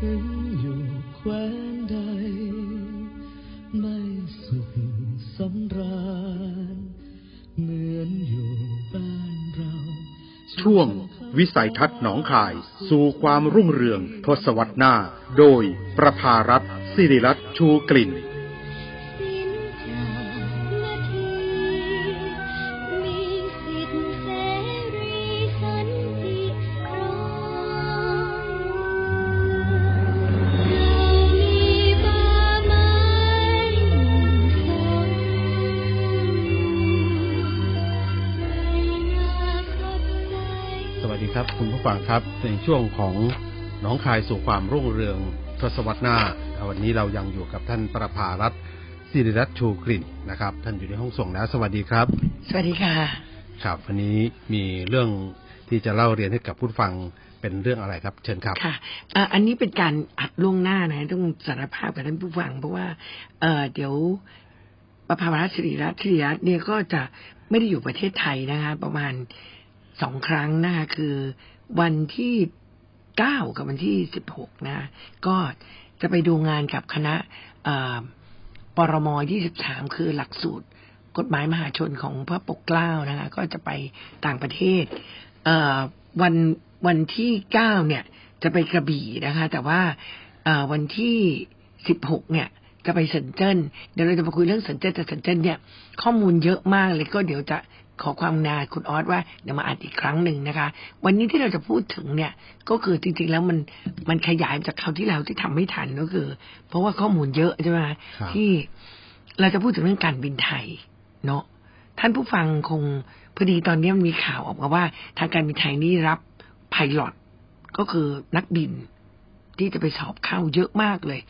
ถึงอยู่แควนใด ไม่สุขสำราญเหมือนอยู่บ้านเรา ช่วงวิสัยทัศน์หนองคาย สู่ความรุ่งเรืองทศวรรษหน้า โดยประภารัฐสิริรัตชูกลิ่น คุณผู้ฟังครับ ในช่วงของหน้องคายสู่ความรุ่งเรืองทศวรรษหน้า วันนี้เรายังอยู่กับท่านประภารัตน์สิริรัตน์ชูกลิ่นนะครับ ท่านอยู่ในห้องส่งแล้ว สวัสดีครับ สวัสดีค่ะ ครับวันนี้มีเรื่องที่จะเล่าเรียนให้กับผู้ฟังเป็นเรื่องอะไรครับ เชิญครับค่ะอะอันนี้เป็นการอัดล่วงหน้านะต้องสารภาพกับท่านผู้ฟังเพราะว่าเอ่อเดี๋ยวประภาวรัตน์สิริรัตน์สิริรัตน์เนี่ยก็จะไม่ได้อยู่ประเทศไทยนะคะ ประมาณสองครั้งนะคะคือ วันที่เก้ากับวันที่สิบหกนะ ก็จะไปดูงานกับคณะเอ่อปรมยี่สิบสามคือหลักสูตร กฎหมายมหาชนของพระปกเกล้านะคะ ก็จะไปต่างประเทศเวันวันที่เก้าเนี่ย จะไปกระบี่นะคะ แต่ว่าวันที่สิบหกเนี่ยจะไปเซนเจิ้นเดี๋ยวเราจะมาคุยเรื่องเซนเจิ้นแต่เซนเจิ้นเนี่ยข้อมูลเยอะมากเลยก็เดี๋ยวจะ ขอความนาคุณออสว่าเดี๋ยวมาอ่านอีกครั้งหนึ่งนะคะ วันนี้ที่เราจะพูดถึงเนี่ย ก็คือจริงๆแล้วมันมันขยายจากคราวที่แล้วที่ทำไม่ทันก็คือ เพราะว่าข้อมูลเยอะใช่ไหมครับที่เราจะพูดถึงเรื่องการบินไทยเนาะท่านผู้ฟังคงพอดีตอนนี้มันมีข่าวออกมาว่า ทางการบินไทยนี่รับไพลอตก็คือนักบินที่จะไปสอบเข้าเยอะมากเลย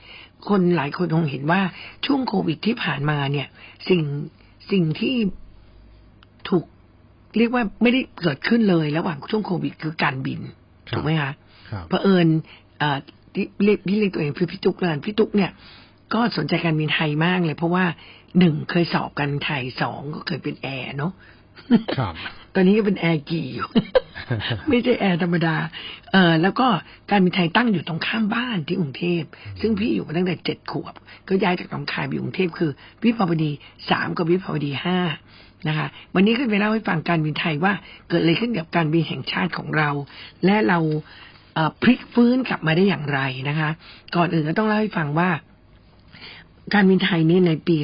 คนหลายคนคงเห็นว่าช่วงโควิดที่ผ่านมาเนี่ย สิ่งสิ่งที่ ถูกเรียกว่าไม่ได้เกิดขึ้นเลยระหว่างช่วงโควิดคือการบินครับถูกไหมคะครับเผอิญเอ่อที่เรียกพี่เรียกตัวเองคือพี่ตุ๊กเลยพี่ตุ๊กเนี่ยก็สนใจการบินไทยมากเลย เพราะว่าหนึ่งเคยสอบการบินไทยสองก็เคยเป็นแอร์เนาะครับตอนนี้ก็เป็นแอร์กี่อยู่ ไม่ใช่แอร์ธรรมดา เออแล้วก็การบินไทยตั้งอยู่ตรงข้ามบ้านที่กรุงเทพ ซึ่งพี่อยู่มาตั้งแต่เจ็ดขวบ ก็ย้ายจากหนองคายไปอยู่กรุงเทพคือ วิภาวดีสามกับวิภาวดีห้า นะคะ วันนี้ก็ไปเล่าให้ฟังการบินไทยว่าเกิดอะไรขึ้นกับการบินแห่งชาติของเรา และเราพลิกฟื้นกลับมาได้อย่างไรนะคะ ก่อนอื่นก็ต้องเล่าให้ฟังว่าการบินไทยนี่ในปี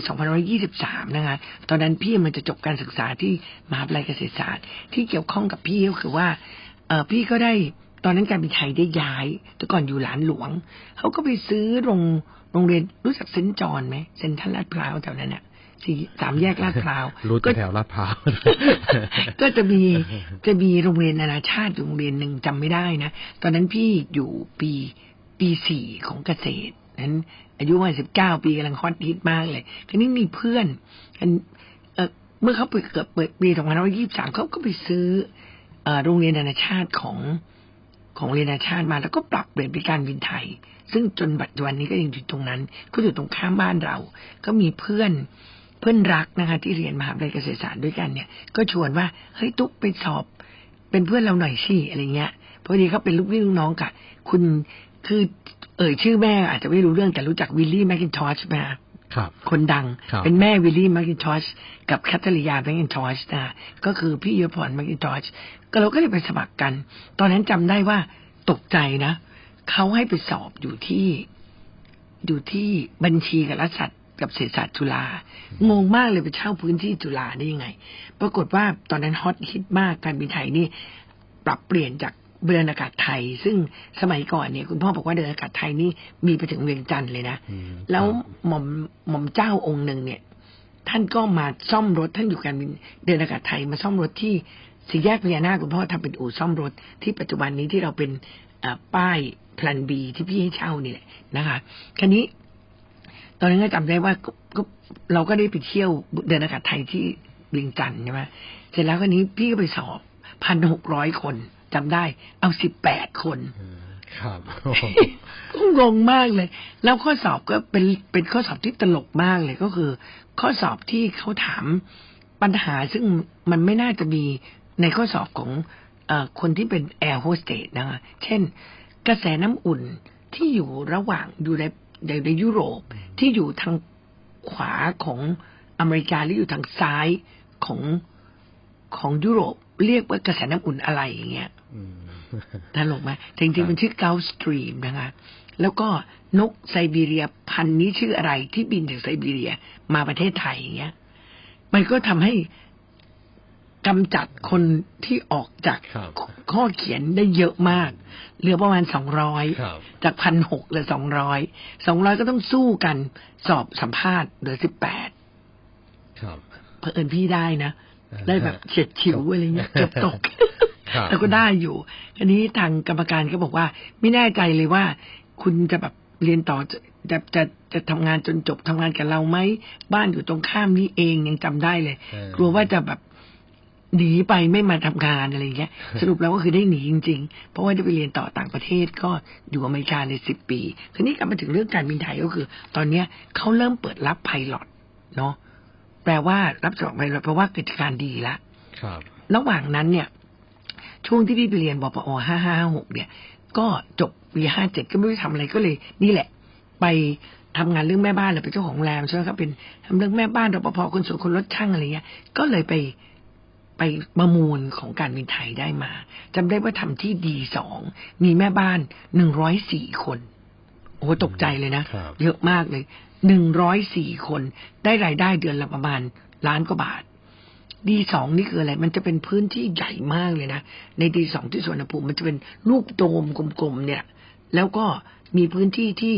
2523 นะคะ ตอนนั้นพี่มันจะจบการศึกษาที่มหาวิทยาลัยเกษตรศาสตร์ ที่เกี่ยวข้องกับพี่ก็คือว่าพี่ก็ได้ตอนนั้นการบินไทยได้ย้าย แต่ก่อนอยู่หลานหลวง เขาก็ไปซื้อโรงโรงเรียนรู้จักเซนจอนไหมเซนทรัลลาดพร้าวแถวนั้นน่ะ สี่สามแยกลาดพร้าวรู้ก็แต่แถวลาดพร้าวก็จะมีจะมีโรงเรียนนานาชาติอยู่โรงเรียนหนึ่งจำไม่ได้นะ ตอนนั้นพี่อยู่ปีปีสี่ของเกษตรนั้นอายุประมาณสิบเก้าปีกำลังฮอตฮิตมากเลยทีนี้มีเพื่อนอันเออเมื่อเขาเปิดเกิดเปิดปีสองพันห้าร้อยยี่สิบสามเขาก็ไปซื้อเออโรงเรียนนานาชาติของของเรียนนานาชาติมาแล้วก็ปรับเปลี่ยนเป็นการบินไทย ซึ่งจนปัจจุบันนี้ก็ยังอยู่ตรงนั้น ก็อยู่ตรงข้ามบ้านเรา ก็มีเพื่อน เพื่อนรักนะคะที่เรียนมหาวิทยาลัยเกษตรศาสตร์ด้วยกันเนี่ย ก็ชวนว่าเฮ้ยตุ๊กไปสอบเป็นเพื่อนเราหน่อยสิอะไรเงี้ยพอดีเขาเป็นลูกพี่ลูกน้องกับคุณคือเอ่ยชื่อแม่อาจจะไม่รู้เรื่องแต่รู้จักวิลลี่แมคกินทอชไหมคะครับ คนดังครับเป็นแม่วิลลี่แมคกินทอชกับแคทเธอรียาแมคกินทอชนะก็คือพี่ยุพรแมคกินทอชก็เราก็เลยไปสมัครกัน ตอนนั้นจำได้ว่าตกใจนะเขาให้ไปสอบอยู่ที่ อยู่ที่บัญชีกับรัฐศาสตร์ กับเศรษฐศาสตร์จุฬางงมากเลยไปเช่าพื้นที่จุฬาได้ยังไง ปรากฏว่าตอนนั้นฮอตฮิตมากการบินไทยนี่ปรับเปลี่ยนจากเดินอากาศไทย ซึ่งสมัยก่อนเนี่ยคุณพ่อบอกว่าเดินอากาศไทยนี่มีไปถึงเวียงจันทร์เลยนะอืมแล้วครับหม่อมหม่อมเจ้าองค์หนึ่งเนี่ย ท่านก็มาซ่อมรถท่านอยู่การบินเดินอากาศไทยมาซ่อมรถที่สี่แยกพญานาคคุณพ่อทำเป็นอู่ซ่อมรถที่ปัจจุบันนี้ที่เราเป็นเอ่อป้ายพลันบีที่พี่ให้เช่านี่แหละนะคะคันนี้ต อนนั้นก็จำได้ว่าก็ก็เราก็ได้ไปเที่ยวเดินอากาศไทยที่เวียงจันทร์ใช่ไหมเสร็จแล้วคันนี้พี่ก็ไปสอบพันหกร้อยคนจำได้ เอาสิบแปดคนอืมครับก็งงมากเลย แล้วข้อสอบก็เป็นเป็นข้อสอบที่ตลกมากเลยก็คือ ข้อสอบที่เขาถามปัญหาซึ่งมันไม่น่าจะมีในข้อสอบของเออคนที่เป็นแอร์โฮสเตสนะคะเช่น กระแสน้ำอุ่นที่อยู่ระหว่างอยู่ใน ในในยุโรปที่อยู่ทางขวาของอเมริกาหรืออยู่ทางซ้ายของของยุโรป เรียกว่ากระแสน้ำอุ่นอะไรอย่างเงี้ยอืมตลกไหมแต่จริงๆมันชื่อ Gulf Stream นะคะแล้วก็นกไซบีเรียพันธุ์นี้ชื่ออะไรที่บินจากไซบีเรียมาประเทศไทยอย่างเงี้ย มันก็ทำให้ กำจัดคนที่ออกจากครับข้อเขียนได้เยอะมาก เหลือประมาณสองร้อยครับจากพันหกเหลือสองร้อยสองร้อยก็ต้องสู้กันสอบสัมภาษณ์เหลือสิบแปดครับเผอิญพี่ได้นะ ได้แบบเฉียดฉิวอะไรเงี้ยเกือบตกครับแล้วก็ได้อยู่ทีนี้ทางกรรมการก็บอกว่า ไม่แน่ใจเลยว่า คุณจะแบบเรียนต่อจะจะจะจะทำงานจนจบทำงานกับเราไหมบ้านอยู่ตรงข้ามนี่เองยังจำได้เลยเออกลัวว่าจะแบบ หนีไปไม่มาทำงานอะไรเงี้ยสรุปแล้วก็คือได้หนีจริง ๆ เพราะว่าได้ไปเรียนต่อต่างประเทศก็อยู่อเมริกาในสิบปีทีนี้กลับมาถึงเรื่องการบินไทยก็คือ ตอนเนี้ยเขาเริ่มเปิดรับไพลอตเนาะแปลว่ารับสมัครไพลอตเพราะว่ากิจการดีละครับ ระหว่างนั้นเนี่ย ช่วงที่พี่ไปเรียนบปอห้าห้าหกเนี่ย ก็จบปีห้าเจ็ดก็ไม่รู้จะทำอะไรก็เลย นี่แหละ ไปทำงานเรื่องแม่บ้านเลยเป็นเจ้าของโรงแรมใช่ไหมครับเป็นทำเรื่องแม่บ้านรปภคนสวนคนรถช่างอะไรเงี้ย ก็เลยไป ไปประมูลของการบินไทยได้มาจำได้ว่าทำที่ดีสองมีแม่บ้านหนึ่งร้อยสี่คน โอ้โหตกใจเลยนะครับเยอะมากเลยหนึ่งร้อยสี่คน ได้รายได้เดือนละประมาณล้านกว่าบาทดีสองนี่คืออะไร มันจะเป็นพื้นที่ใหญ่มากเลยนะ ในดีสองที่สวนภูมิมันจะเป็นลูกโดมกลมๆเนี่ย แล้วก็มีพื้นที่ที่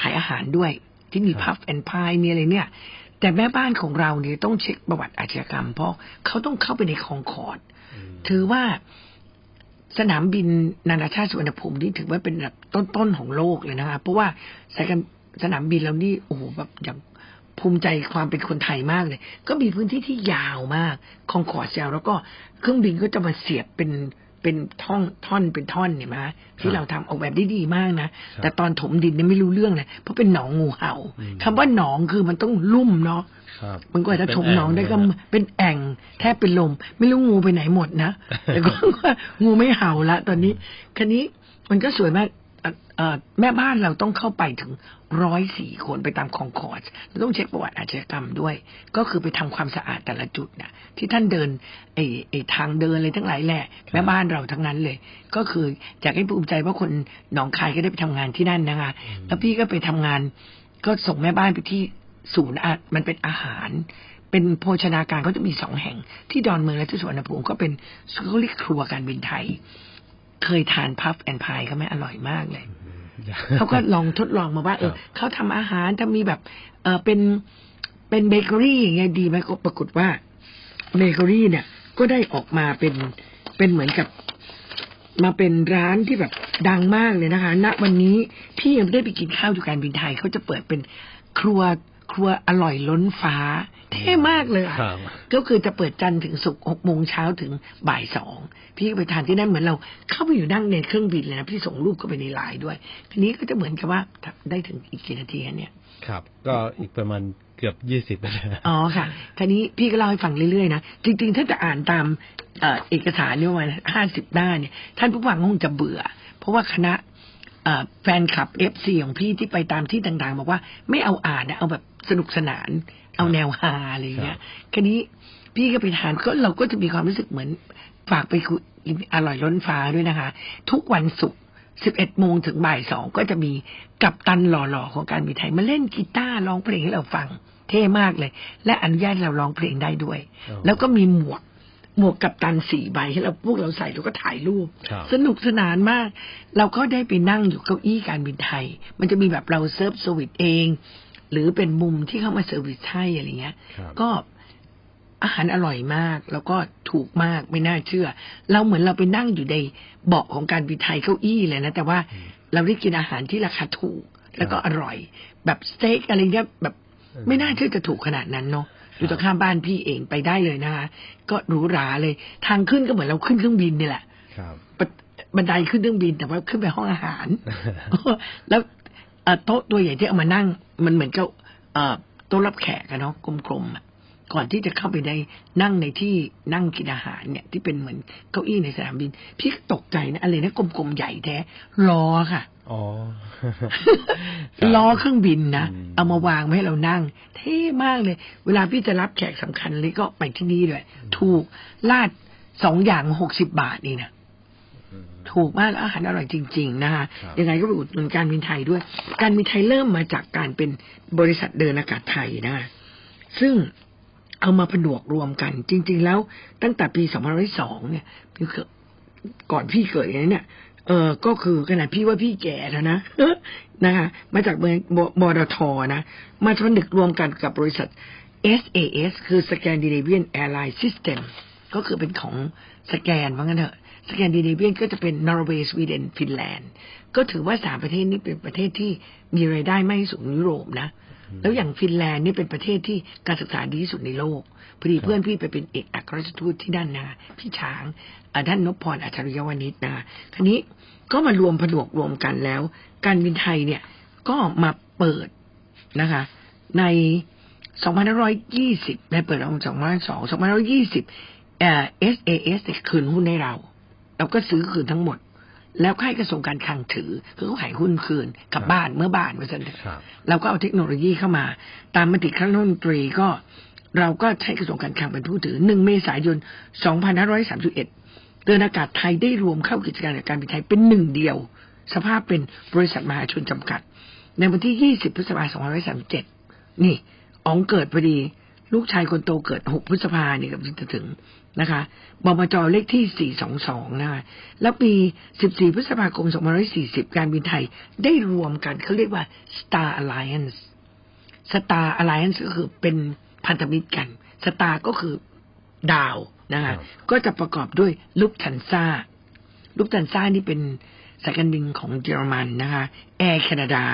ขายอาหารด้วย ที่มีครับพัฟแอนพายมีอะไรเนี่ย แต่แม่บ้านของเราเนี่ยต้องเช็คประวัติอาชญากรรม เพราะเขาต้องเข้าไปในคลองคอร์ดถือว่าสนามบินนานาชาติสุวรรณภูมินี่ถือว่าเป็นแบบต้นๆของโลกเลยนะคะเพราะว่าสายการสนามบินเรานี่โอ้โหแบบอย่างภูมิใจความเป็นคนไทยมากเลย ก็มีพื้นที่ที่ยาวมากคองคอร์ดยาวแล้วก็เครื่องบินก็จะมาเสียบเป็น เป็นท่อนท่อนเป็นท่อนเนี่ยมาที่เราทำออกแบบได้ดีมากนะครับแต่ตอนถมดินเนี่ยไม่รู้เรื่องเลยเพราะเป็นหนองงูเห่าอืมคำว่าหนองคือมันต้องลุ่มเนาะครับมันก็อาจจะถมหนองได้ก็เป็แงเป็นแอ่งแทบเป็นลม ไม่รู้งูไปไหนหมดนะแต่ก็ว่างูไม่เห่าละ ตอนนี้คันนี้มันก็สวยมากเอ่อเอ่อ แม่บ้านเราต้องเข้าไปถึงร้อยสี่คนไปตามคองคอร์สเราต้องเช็คประวัติอาชญากรรมด้วย ก็คือไปทำความสะอาดแต่ละจุดนะที่ท่านเดินไอ้ไอ้ทางเดินอะไรทั้งหลายแหละแม่บ้านเราทั้งนั้นเลย ก็คืออยากให้ภูมิใจว่าคนหนองคายก็ได้ไปทำงานที่นั่นนะคะแล้วพี่ก็ไปทำงาน ก็ส่งแม่บ้านไปที่ศูนย์อามันเป็นอาหารเป็นโภชนาการเขาจะมีสองแห่งที่ดอนเมืองและที่สวนภูมิก็เป็นเขาเรียกครัวการบินไทย เคยทานพัฟแอนพายเขาไหมอร่อยมากเลยเขาก็ลองทดลองมาว่า เออครับเขาทำอาหารจะมีแบบ เออเป็นเป็นเบเกอรี่อย่างเงี้ยดีไหมก็ปรากฏว่าเบเกอรี่เนี่ย ก็ได้ออกมาเป็นเป็นเหมือนกับมาเป็นร้านที่แบบดังมากเลยนะคะ ณ วันนี้พี่ยังไม่ได้ไปกินข้าวอยู่การบินไทยเขาจะเปิดเป็นครัวครัวอร่อยล้นฟ้า เท่มากเลยอะครับก็คือจะเปิดจันทร์ถึงศุกร์หกโมงเช้าถึงบ่ายสองพี่ก็ไปทานที่นั่นเหมือนเรา เข้าไปอยู่นั่งในเครื่องบินเลยนะพี่ส่งรูปเข้าไปในไลน์ด้วยทีนี้ก็จะเหมือนกับว่าได้ถึงอีกกี่นาทีคะเนี่ย ครับ ก็อีกประมาณเกือบยี่สิบนาทีอ๋อค่ะทีนี้พี่ก็เล่าให้ฟังเรื่อยๆนะจริงๆ ถ้าจะอ่านตามเอ่อเอกสารเนี่ยประมาณห้าสิบหน้าเนี่ย ท่านผู้ฟังคงจะเบื่อ เพราะว่าคณะเอ่อแฟนคลับเอฟซีของพี่ที่ไปตามที่ต่างๆ บอกว่าไม่เอาอ่านนะเอาแบบ สนุกสนาน เอาแนวฮาอะไรอย่างเงี้ยคันนี้พี่ก็ไปทานก็เราก็จะมีความรู้สึกเหมือนฝากไปคุยกินอร่อยล้นฟ้าด้วยนะคะ ทุกวันศุกร์11โมงถึงบ่ายสองก็จะมีกัปตันหล่อๆ ของการบินไทยมาเล่นกีตาร์ร้องเพลงให้เราฟัง เท่มากเลย และอนุญาตให้เราร้องเพลงได้ด้วยอ๋อแล้วก็มีหมวกหมวกกัปตันสี่ใบให้เราพวกเราใส่แล้วก็ถ่ายรูปครับสนุกสนานมาก เราก็ได้ไปนั่งอยู่เก้าอี้การบินไทย มันจะมีแบบเราเซิร์ฟสวิตเอง หรือเป็นมุมที่เข้ามาเซอร์วิสให้อะไรเงี้ยครับก็อาหารอร่อยมาก แล้วก็ถูกมากไม่น่าเชื่อ เราเหมือนเราไปนั่งอยู่ในเบาะของการบินไทยเก้าอี้เลยนะ แต่ว่าเราได้กินอาหารที่ราคาถูก แล้วก็อร่อย แบบสเต็กอะไรเงี้ยแบบอืมไม่น่าเชื่อจะถูกขนาดนั้นเนาะอยู่ตรงข้ามบ้านพี่เองไปได้เลยนะคะ ก็หรูหราเลย ทางขึ้นก็เหมือนเราขึ้นเครื่องบินนี่แหละครับบันบันไดขึ้นเครื่องบินแต่ว่าขึ้นไปห้องอาหาร แล้วเอ่อ โต๊ะตัวใหญ่ที่เอามานั่ง มันเหมือนกับเอ่อโต๊ะรับแขกอะเนาะกลมๆอะก่อนที่จะเข้าไปในนั่งในที่นั่งกินอาหารเนี่ย ที่เป็นเหมือนเก้าอี้ในสนามบิน พี่ก็ตกใจนะอะไรนะกลมๆใหญ่แท้ล้อค่ะอ๋อล้อเครื่องบินนะอืมเอามาวางไว้ให้เรานั่ง เท่มากเลย เวลาพี่จะรับแขกสำคัญเลยก็ไปที่นี่เลยถูกลาดสองอย่างหกสิบบาทนี่นะอืม ถูกมากแล้วอาหารอร่อยจริง ๆ นะคะครับยังไงก็ไปอุดหนุนการบินไทยด้วย การบินไทยเริ่มมาจากการเป็นบริษัทเดินอากาศไทยนะคะซึ่งเอามาผนวกรวมกัน จริง ๆ แล้วตั้งแต่ปี 2002 เนี่ยพี่เกิดก่อนพี่เกิดเนี่ยเออก็คือขนาดพี่ว่าพี่แก่แล้วนะนะคะมาจากเบอร์บดทนะ มาผนึกรวมกันกับบริษัท SAS คือ Scandinavian Airline System ก็คือเป็นของสแกนว่างั้นเถอะ สแกนดิเนเวียนก็จะเป็นนอร์เวย์สวีเดนฟินแลนด์ก็ถือว่าสามประเทศนี้เป็นประเทศที่มีรายได้ไม่สูงยุโรปนะแล้วอย่างฟินแลนด์นี่เป็นประเทศที่การศึกษาดีที่สุดในโลกพอดีเพื่อนพี่ไปเป็นเอกอัครราชทูตที่นั่นนะพี่ช้างอ่าท่านนพพรอัจฉริยวานิชนะคันนี้ก็มารวมผนวกรวมกันแล้ว การบินไทยเนี่ยก็มาเปิดนะคะ ใน 2520ในเปิดอง2002 2520เอ่อ SAS เนี่ยคืนหุ้นให้เรา เราก็ซื้อคืนทั้งหมด แล้วให้กระทรวงการคลังถือ คือเขาขายหุ้นคืนกลับบ้านเมื่อบ้านว่าสันเถอะครับเราก็เอาเทคโนโลยีเข้ามา ตามมติคณะรัฐมนตรีก็ เราก็ใช้กระทรวงการคลังเป็นผู้ถือ1เมษายน2531เดินอากาศไทยได้รวมเข้ากิจการการบินไทยเป็นหนึ่งเดียว สภาพเป็นบริษัทมหาชนจำกัด ในวันที่ 20 พฤษภาคม 2537 นี่ อ๋องเกิดพอดี ลูกชายคนโตเกิด6พฤษภาเนี่ยกับจะถึงนะคะบมจเลขที่ 422 นะคะ แล้วปี 14 พฤษภาคม 2540 การบินไทยได้รวมกันเขาเรียกว่า Star Alliance Star Alliance ก็คือเป็นพันธมิตรกัน Star ก็คือดาวนะครัคะบก็จะประกอบด้วยลุกทันซ่าลุกทันซ่านี่เป็นสายการบินของเยอรมันนะคะ แอร์แคนาดา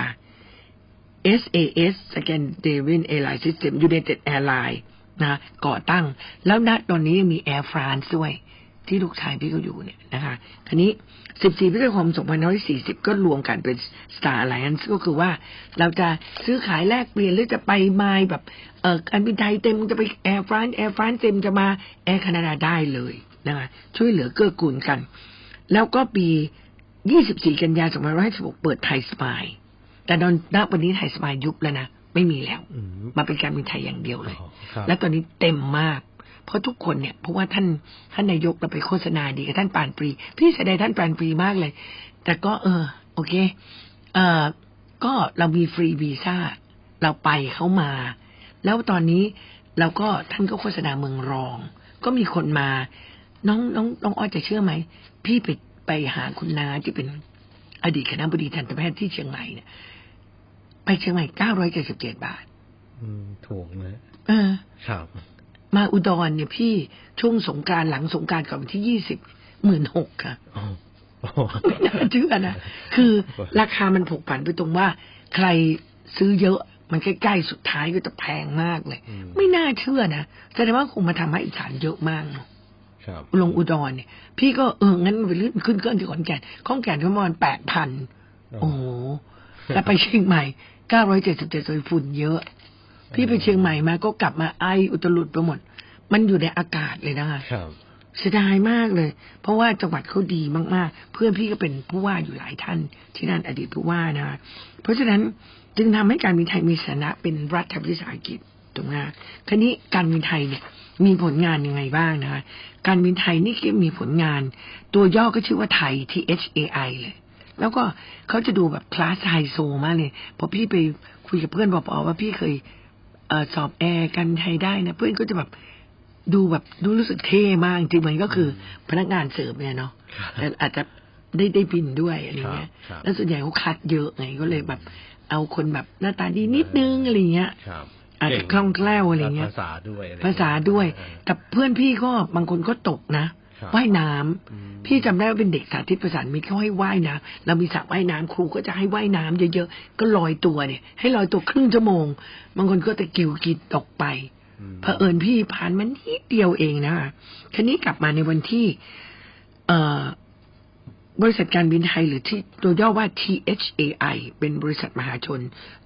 SAS Scandinavian Airline System United Airline นะก่อตั้ง แล้วณตอนนี้ยังมี Air France ด้วย ที่ลูกชายพี่ก็อยู่เนี่ยนะคะคันนี้ 14พฤษภาคม2540 ก็รวมกันเป็น Star Alliance ก็คือว่า เราจะซื้อขายแลกเปลี่ยนหรือจะไปมาแบบเออการบินไทยเต็มจะไป Air France Air France เต็มจะมา Air Canada ได้เลยนะคะช่วยเหลือเกื้อกูลกัน แล้วก็ปี 24 กันยายน2556 เปิดไทยสมาย แต่ตอนณวันนี้ไทยสมายยุบแล้วนะไม่มีแล้วอืมมาเป็นการบินไทยอย่างเดียวเลยอ๋อครับและตอนนี้เต็มมาก เพราะทุกคนเนี่ยเพราะว่าท่านท่านนายกเราไปโฆษณาดีกับท่านปานปรี พี่เสียดายท่านปานปรีมากเลย แต่ก็เออ โอเค เออก็เรามีฟรีวีซ่าเราไปเข้ามา แล้วตอนนี้เราก็ท่านก็โฆษณาเมืองรอง ก็มีคนมา น้องน้องน้องอ้อยจะเชื่อไหม พี่ไปไปหาคุณนาที่เป็นอดีตคณะบดีทันตแพทย์ที่เชียงใหม่เนี่ย ไปเชียงใหม่เก้าร้อยเจ็ดสิบเจ็ดบาท อืมถูกนะเออ ครับ มาอุดรเนี่ยพี่ช่วงสงกรารหลังสงกรารก่อนวันที่ยี่สิบหมื่นหกค่ะโอ้โอ้ไม่น่าเชื่อนะ คือราคามันผกผันไปตรงว่า ใครซื้อเยอะมันใกล้ๆสุดท้ายก็จะแพงมากเลยอืมไม่น่าเชื่อนะแสดงว่าคงมาทำให้อีสานเยอะมากเนอะครับลงอุดรเนี่ย พี่ก็เอองั้นไปขึ้นเครื่องที่ขอนแก่นขอนแก่นประมาณแปดพันโอ้โหแล้วไปเชียงใหม่ เก้าร้อยเจ็ดสิบเจ็ดฝุ่นเยอะ พี่ไปเชียงใหม่มาก็กลับมาไออุตลุดไปหมด มันอยู่ในอากาศเลยนะคะครับเสียดายมากเลย เพราะว่าจังหวัดเขาดีมากๆ เพื่อนพี่ก็เป็นผู้ว่าอยู่หลายท่าน ที่นั่นอดีตผู้ว่านะเพราะฉะนั้นจึงทำให้การบินไทยมีสถานะเป็นรัฐวิสาหกิจถูกไหมคะคันนี้การบินไทยเนี่ยมีผลงานยังไงบ้างนะคะ การบินไทยนี่ก็มีผลงาน ตัวย่อก็ชื่อว่าไทย T H A I เลย แล้วก็เขาจะดูแบบคลาสไฮโซมากเลยพอพี่ไปคุยกับเพื่อนบอกว่าพี่เคยเออสอบแอร์การบินไทยได้นะเพื่อนก็จะแบบดูแบบดูรู้สึกเท่มากจริงๆมันก็คือพนักงานเสิร์ฟเนี่ยเนาะแต่อาจจะได้ได้บินด้วยอะไรเงี้ยครับแล้วส่วนใหญ่เขาคัดเยอะไงก็เลยแบบ เอาคนแบบหน้าตาดีนิดนึงอะไรเงี้ยครับอาจจะคล่องแคล่วอะไรเงี้ยภาษาด้วยอะไรภาษาด้วยเออแต่เพื่อนพี่ก็บางคนก็ตกนะครับ ว่ายน้ำอืมพี่จำได้ว่าเป็นเด็กสาธิตประสานมิตรเขาให้ว่ายน้ำเรามีสระว่ายน้ำครูก็จะให้ว่ายน้ำเยอะๆก็ลอยตัวเนี่ย ให้ลอยตัวครึ่งชั่วโมงบางคนก็ตะกิวกินตกไปอืมเผอิญพี่ผ่านมันนิดเดียวเองนะคะคันนี้กลับมาในวันที่เอ่อบริษัทการบินไทยหรือที่ตัวย่อว่า THAI เป็นบริษัทมหาชน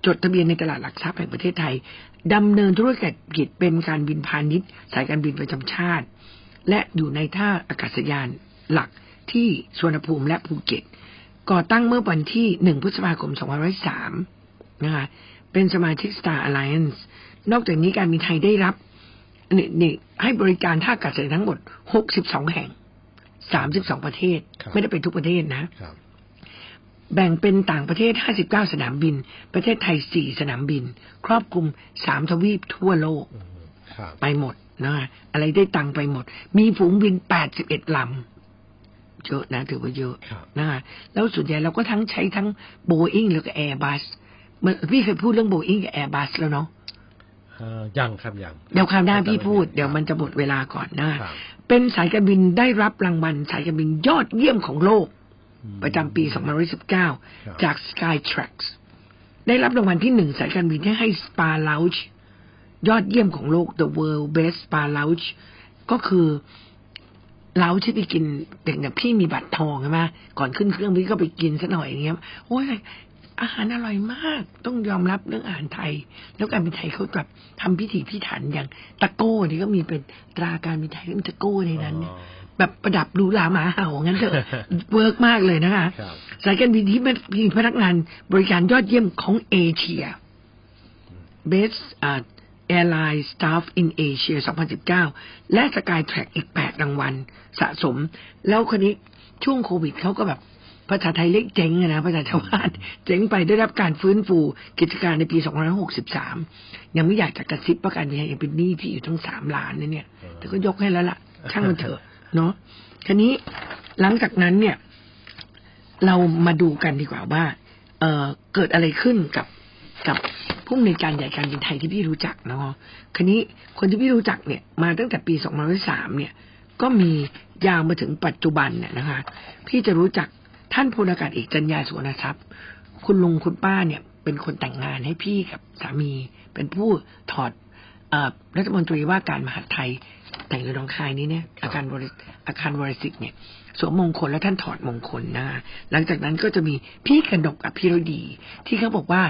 จดทะเบียนในตลาดหลักทรัพย์แห่งประเทศไทยดำเนินธุรกิจเป็นการบินพาณิชย์ สายการบินประจำชาติ และอยู่ในท่าอากาศยานหลักที่สวนภูมิและภูเก็ต ก่อตั้งเมื่อวันที่ 1 พฤษภาคม 2503 นะคะเป็นสมาชิก Star Alliance นอกจากนี้การบินไทยได้รับนี่นี่ให้บริการท่าอากาศยานทั้งหมด 62 แห่ง 32 ประเทศครับไม่ได้เป็นทุกประเทศนะครับแบ่งเป็นต่างประเทศ 59 สนามบิน ประเทศไทย 4 สนามบิน ครอบคลุม 3 ทวีปทั่วโลกอืมครับไปหมด นะอะไรได้ตังค์ไปหมด มีฝูงบิน81ลำเยอะนะถือว่าเยอะครับนะแล้วส่วนใหญ่เราก็ทั้งใช้ทั้งโบอิงแล้วก็แอร์บัสพี่เคยพูดเรื่องโบอิงกับแอร์บัสแล้วเนาะเอ่อยังครับยังเดี๋ยวคราวหน้าพี่พูดครับเดี๋ยวมันจะหมดเวลาก่อนนะครับเป็นสายการบินได้รับรางวัลสายการบินยอดเยี่ยมของโลกอืมประจำปีครับ2019 จาก Skytrax ได้รับรางวัลที่หนึ่งสายการบินที่ให้ Spa Lounge ยอดเยี่ยมของโลก The World Best Spa Lounge ก็คือเล้าที่ไปกินเด็กเนี่ยพี่มีบัตรทองใช่ไหมก่อนขึ้นเครื่องพี่ก็ไปกินซะหน่อยอย่างเงี้ยโอ้ยอาหารอร่อยมาก ต้องยอมรับเรื่องอาหารไทย แล้วการบินไทยเขาแบบทำพิถีพิถันอย่างตะโก้นี่ก็มีเป็นตราการบินไทยก็มีตะโก้ในนั้นเนี่ยอ๋อแบบประดับหรูหราหมาเห่างั้นเถอะเวิร์กมากเลยนะคะครับสายการบินที่มีพนักงานบริการยอดเยี่ยมของเอเชีย Best uh, Airline Staff in Asia 2019 และ Skytrack อีก 8 รางวัลสะสม แล้วคนนี้ช่วงโควิดเขาก็แบบภาษาไทยเรียกเจ๊งอะนะภาษาชาวบ้านเจ๊งไปได้รับการฟื้นฟูกิจการในปี 2563 ยังไม่อยากจะกระซิบว่าการบินยังเป็นหนี้พี่อยู่ทั้งสามล้านนะเนี่ย แต่ก็ยกให้แล้วล่ะ ช่างมันเถอะ เนาะทีนี้หลังจากนั้นเนี่ย เรามาดูกันดีกว่าว่า เออเกิดอะไรขึ้นกับ กับผู้อำนวยการใหญ่การบินไทยที่พี่รู้จักเนาะคันนี้คนที่พี่รู้จักเนี่ยมาตั้งแต่ปี2003เนี่ย ก็มียาวมาถึงปัจจุบันเนี่ยนะคะ พี่จะรู้จักท่านพลอากาศเอกจัญญาสุวรรณทรัพย์ คุณลุงคุณป้าเนี่ย เป็นคนแต่งงานให้พี่กับสามี เป็นผู้ถอดรัฐมนตรีว่าการมหาดไทยแต่งอยู่หนองคายนี้เนี่ย อาคารอาคารบริสิทธิ์เนี่ยสวมมงคลแล้วท่านถอดมงคลนะหลังจากนั้นก็จะมีพี่กนกกับพี่รดี ที่เขาบอกว่า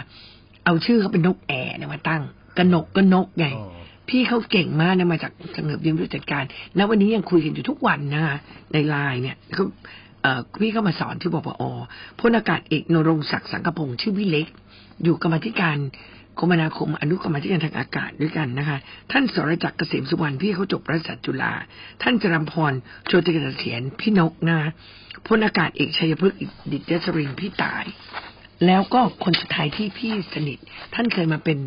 เอาชื่อเขาเป็นนกแอร์เนี่ยมาตั้งกนกก็นกไงอ๋อพี่เขาเก่งมากนะมาจากเสงบยิ้มผู้จัดการ แล้ววันนี้ยังคุยกันอยู่ทุกวันนะคะในไลน์เนี่ยเขาเอ่อพี่เข้ามาสอนที่บปอพลอากาศเอกนรงศักดิ์สังกพงศ์ชื่อพี่เล็ก อยู่กรรมาธิการคมนาคมอนุกรรมาธิการทางอากาศด้วยกันนะคะ ท่านสรจักรเกษมสุวรรณพี่เขาจบรัฐศาสตร์จุฬาท่านจรัมพรโชติกเกษยนพี่นกนะคะพลอากาศเอกชัยพฤกษ์ดิตเจสรินพี่ตาย แล้วก็คนสุดท้ายที่พี่สนิท ท่านเคยมาเป็น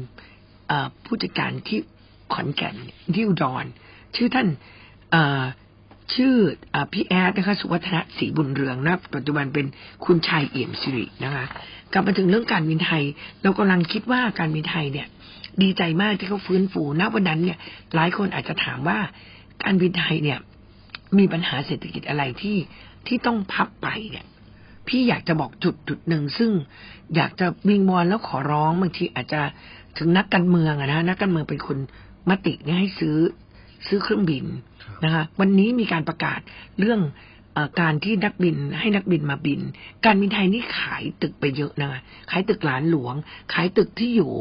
ผู้จัดการที่ขอนแก่นที่อุดรชื่อท่านชื่ออพี่แอดนะคะ สุวัฒนะศรีบุญเรืองนะปัจจุบันเป็นคุณชายเอี่ยมสิรินะคะ กลับมาถึงเรื่องการบินไทย เรากำลังคิดว่าการบินไทยเนี่ย ดีใจมากที่เขาฟื้นฟูณวันนั้นเนี่ย หลายคนอาจจะถามว่าการบินไทยเนี่ย มีปัญหาเศรษฐกิจอะไรที่ที่ต้องพับไปเนี่ย พี่อยากจะบอกจุดจุดหนึ่งซึ่งอยากจะวิงวอนแล้วขอร้องบางทีอาจจะถึงนักการเมืองนะนักการเมืองเป็นคนมติเนี่ยให้ซื้อซื้อเครื่องบินนะคะวันนี้มีการประกาศเรื่องอการที่นักบินให้นักบินมาบิน การบินไทยนี่ขายตึกไปเยอะนะคะขายตึกหลานหลวง ขายตึกที่อยู่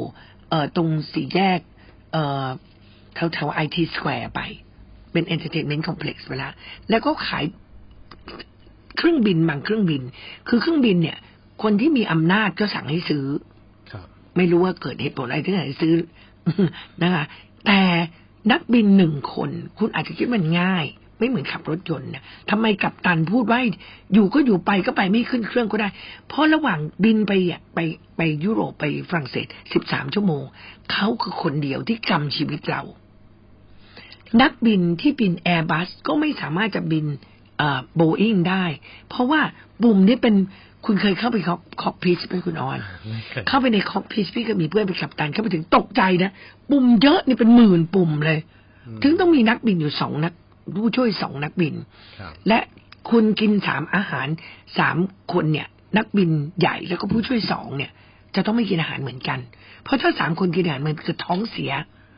เอตรงสี่แยกเแถวแถวไอทีสแควร์ไป เป็นเอนเตอร์เทนเมนต์คอมเพล็กซ์ไปแล้วแล้วก็ขาย เครื่องบินบางเครื่องบิน คือเครื่องบินเนี่ย คนที่มีอำนาจก็สั่งให้ซื้อครับ ไม่รู้ว่าเกิดเหตุผลอะไรที่ไหนซื้อนะคะ แต่นักบินหนึ่งคน คุณอาจจะคิดมันง่าย ไม่เหมือนขับรถยนต์นะทำไมกัปตันพูดว่าอยู่ก็อยู่ไปก็ไปไม่ขึ้นเครื่องก็ได้ เพราะระหว่างบินไปอะไปไปยุโรปไปฝรั่งเศสสิบสามชั่วโมง เขาคือคนเดียวที่กำชีวิตเรา นักบินที่บินแอร์บัสก็ไม่สามารถจะบิน โบอิงได้ เพราะว่าปุ่มนี้เป็นคุณเคยเข้าไปคอกคอกพิชไหมคุณออนไม่เคยเข้าไปในคอกพิชพี่ก็มีเพื่อนเป็นกัปตันเข้าไปถึงตกใจนะปุ่มเยอะนี่เป็นหมื่นปุ่มเลย ถึงต้องมีนักบินอยู่สองนักผู้ช่วยสองนักบินครับและคุณกินสามอาหารสามคนเนี่ย นักบินใหญ่แล้วก็ผู้ช่วยสองเนี่ย จะต้องไม่กินอาหารเหมือนกัน เพราะถ้าสามคนกินอาหารเหมือนจะท้องเสีย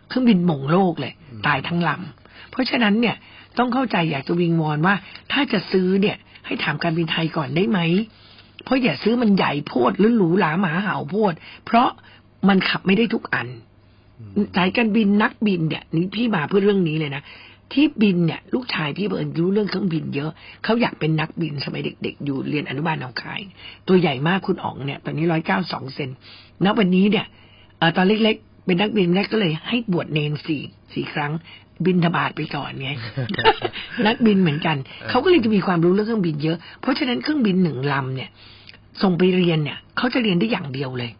เครื่องบินหม่งโลกเลย ตายทั้งลำเพราะฉะนั้นเนี่ย ต้องเข้าใจอยากจะวิงวอนว่า ถ้าจะซื้อเนี่ย ให้ถามการบินไทยก่อนได้ไหม เพราะอย่าซื้อมันใหญ่โพดหรือหรูหราหมาเห่าโพด เพราะมันขับไม่ได้ทุกอันสายการบินนักบินเนี่ยนี่พี่มาเพื่อเรื่องนี้เลยนะที่บินเนี่ยลูกชายพี่เบิร์นรู้เรื่องเครื่องบินเยอะเขาอยากเป็นนักบินสมัยเด็ก ๆ อยู่เรียนอนุบาลหนองคาย ตัวใหญ่มากคุณอ๋องเนี่ยตอนนี้ร้อยเก้าสองเซนณวันนี้เนี่ยอตอนเล็กๆ เป็นนักบินแรกก็เลยให้บวชเนนสี่สี่ครั้ง บินธบาตไปก่อนไงนักบินเหมือนกัน เขาก็เลยจะมีความรู้เรื่องเครื่องบินเยอะ เพราะฉะนั้นเครื่องบินหนึ่งลำเนี่ย ส่งไปเรียนเนี่ย เขาจะเรียนได้อย่างเดียวเลย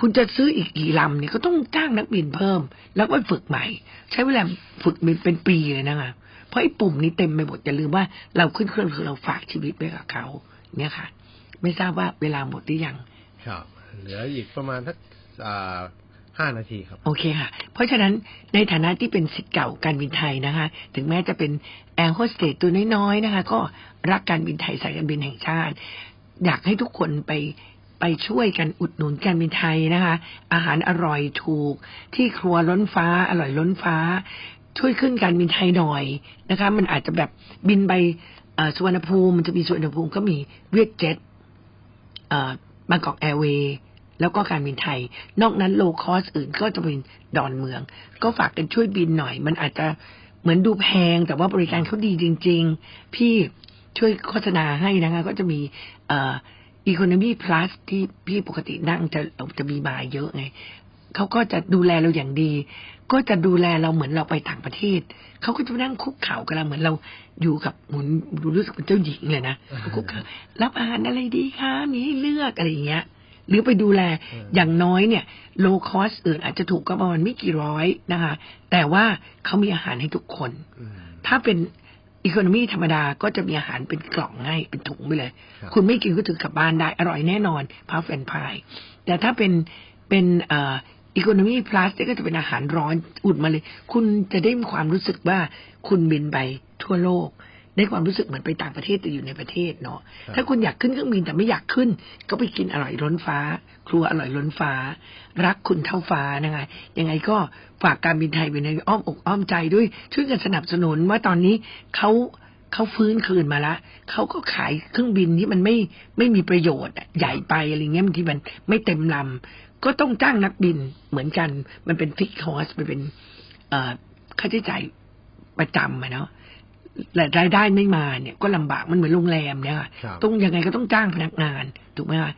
คุณจะซื้ออีกกี่ลำเนี่ยก็ต้องจ้างนักบินเพิ่ม แล้วก็ฝึกใหม่ ใช้เวลาฝึกบินเป็นปีเลยนะคะเพราะไอ้ปุ่มนี้เต็มไปหมดอย่าลืมว่าเราขึ้นเครื่องคือเราฝากชีวิตไว้กับเขาเนี่ยค่ะ ไม่ทราบว่าเวลาหมดหรือยังครับเหลืออีกประมาณสักอ่า ห้านาทีครับ โอเคค่ะ เพราะฉะนั้นในฐานะที่เป็นสิทธิ์เก่าการบินไทยนะคะ ถึงแม้จะเป็นแอร์โฮสเตสตัวน้อยๆนะคะ ก็รักการบินไทยสายการบินแห่งชาติ อยากให้ทุกคนไปไปช่วยกันอุดหนุนการบินไทยนะคะ อาหารอร่อยถูก ที่ครัวล้นฟ้า อร่อยล้นฟ้า ช่วยขึ้นการบินไทยหน่อยนะคะ มันอาจจะแบบบินไปสุวรรณภูมิมันจะมีสุวรรณภูมิก็มีเวียดเจ็ตบางกอกแอร์เวย์ แล้วก็การบินไทย นอกนั้นโลคอสอื่นก็จะเป็นดอนเมือง ก็ฝากกันช่วยบินหน่อย มันอาจจะเหมือนดูแพง แต่ว่าบริการเขาดีจริง ๆ พี่ช่วยโฆษณาให้นะคะ ก็จะมีเอ่อ Economy Plus ที่พี่ปกตินั่งจะจะมีมาเยอะไงเขาก็จะดูแลเราอย่างดี ก็จะดูแลเราเหมือนเราไปต่างประเทศ เขาก็จะมานั่งคุกเข่ากับเราเหมือนเราอยู่กับเหมือนรู้สึกเป็นเจ้าหญิงเลยนะคุกเข่ารับอาหารอะไรดีคะมีให้เลือกอะไรอย่างเงี้ย หรือไปดูแลเออออย่างน้อยเนี่ยโลคอสอื่นอาจจะถูกก็ประมาณไม่กี่ร้อยนะคะ แต่ว่าเขามีอาหารให้ทุกคนอืมถ้าเป็นอีโคโนมีธรรมดาก็จะมีอาหารเป็นกล่องให้เป็นถุงไปเลยครับคุณไม่กินก็ถือกลับบ้านได้อร่อยแน่นอนพาแฟนพายแต่ถ้าเป็นเป็นเอ่ออีโคโนมีพลัสก็จะเป็นอาหารร้อนอุ่นมาเลย คุณจะได้มีความรู้สึกว่าคุณบินไปทั่วโลก ได้ความรู้สึกเหมือนไปต่างประเทศแต่อยู่ในประเทศเนาะครับถ้าคุณอยากขึ้นเครื่องบินแต่ไม่อยากขึ้น ก็ไปกินอร่อยล้นฟ้า ครัวอร่อยล้นฟ้า รักคุณเท่าฟ้านะคะยังไงก็ฝากการบินไทยไปในอ้อมอกอ้อมใจด้วยช่วยกันสนับสนุนว่าตอนนี้เขาเขาฟื้นคืนมาละเขาก็ขายเครื่องบินที่มันไม่ไม่มีประโยชน์อะใหญ่ไปอะไรเงี้ยบางทีมันไม่เต็มลำก็ต้องจ้างนักบินเหมือนกัน มันเป็นฟิกคอสมันเป็นเอ่อค่าใช้จ่ายประจำอะเนาะแต่ รายได้ไม่มาเนี่ยก็ลำบากมันเหมือนโรงแรมเนี่ยค่ะครับต้องยังไงก็ต้องจ้างพนักงานถูกไหมคะ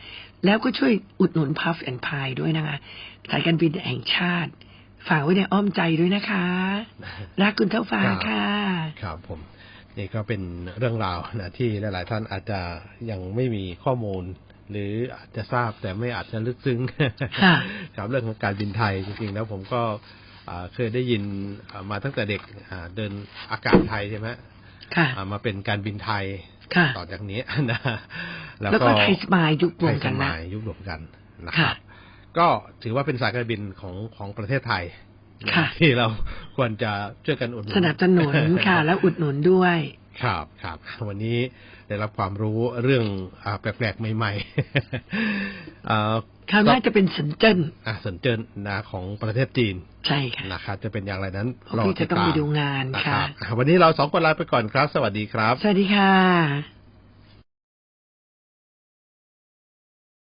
แล้วก็ช่วยอุดหนุนพัฟแอนพายด้วยนะคะสายการบินแห่งชาติ ฝากไว้ในอ้อมใจด้วยนะคะ รักคุณเท่าฟ้าครับค่ะ ครับผมนี่ก็เป็นเรื่องราวนะที่หลาย ๆ ท่านอาจจะยังไม่มีข้อมูล หรืออาจจะทราบแต่ไม่อาจจะลึกซึ้งค่ะครับเรื่องของการบินไทยจริง ๆ แล้วผมก็อ่า เคยได้ยินอ่ามาตั้งแต่เด็กอ่าเดินอากาศไทยใช่ไหมค่ะอ่ามาเป็นการบินไทยค่ะต่อจากนี้นะแล้วก็ไทยสมายยุครวมกันไทยสนะมายยุครวมกันนะครับค่ะก็ถือว่าเป็นสายการบินของของประเทศไทยนะค่ะที่เราควรจะช่วยกันอุดหนุนสนับสนุนค่ะ แล้วอุดหนุนด้วย ครับครับวันนี้ได้รับความรู้เรื่องอาแปลกๆ ใหม่ๆอ่าคราวหน้าจะเป็นสันเจิ้นอ่าสนเจินนะของประเทศจีน ใช่ค่ะนะครับจะเป็นอย่างไรนั้นเพราะพี่จะต้องไปดูงานนะคค่ะรับอ่าวันนี้เราสองคนลาไปก่อนครับ สวัสดีครับ สวัสดีค่ะ